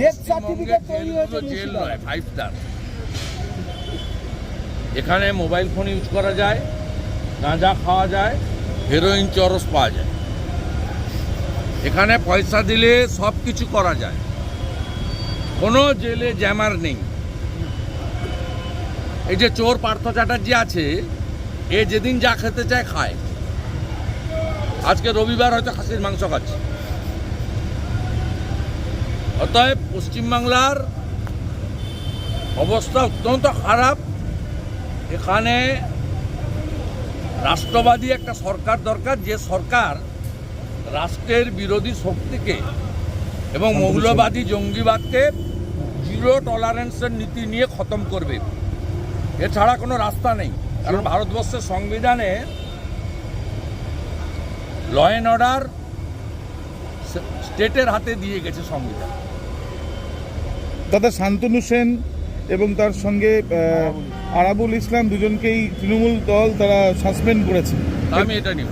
Death certificate তৈরি হয়েছে jail নয় ফাইভ স্টার এখানে মোবাইল ফোন ইউজ করা যায় গাঁজা খাওয়া যায় হেরোইন চরস পাওয়া যায়। এখানে পয়সা দিলে সব কিছু করা যায়। কোনো জেলে জ্যামার নেই। এই যে চোর পার্থ চ্যাটার্জি আছে এ যেদিন যা খেতে চায় খায়। আজকে রবিবার হয়তো খাসির মাংস খাচ্ছে। অতএব পশ্চিমবাংলার অবস্থা অত্যন্ত খারাপ। এখানে রাষ্ট্রবাদী একটা সরকার দরকার যে সরকার রাষ্ট্রের বিরোধী শক্তিকে এবং মৌলবাদী জঙ্গিবাদকে জিরো টলারেন্সের নীতি নিয়ে খতম করবে। এছাড়া কোনো রাস্তা নেই। কারণ ভারতবর্ষের সংবিধানে ল অ্যান্ড অর্ডার স্টেটের হাতে দিয়ে গেছে সংবিধান। দাদা শান্তনু সেন এবং তার সঙ্গে আরাবুল ইসলাম। দুজনকেই তৃণমূল দল তারা সাসপেন্ড করেছে। আমি এটা নিব।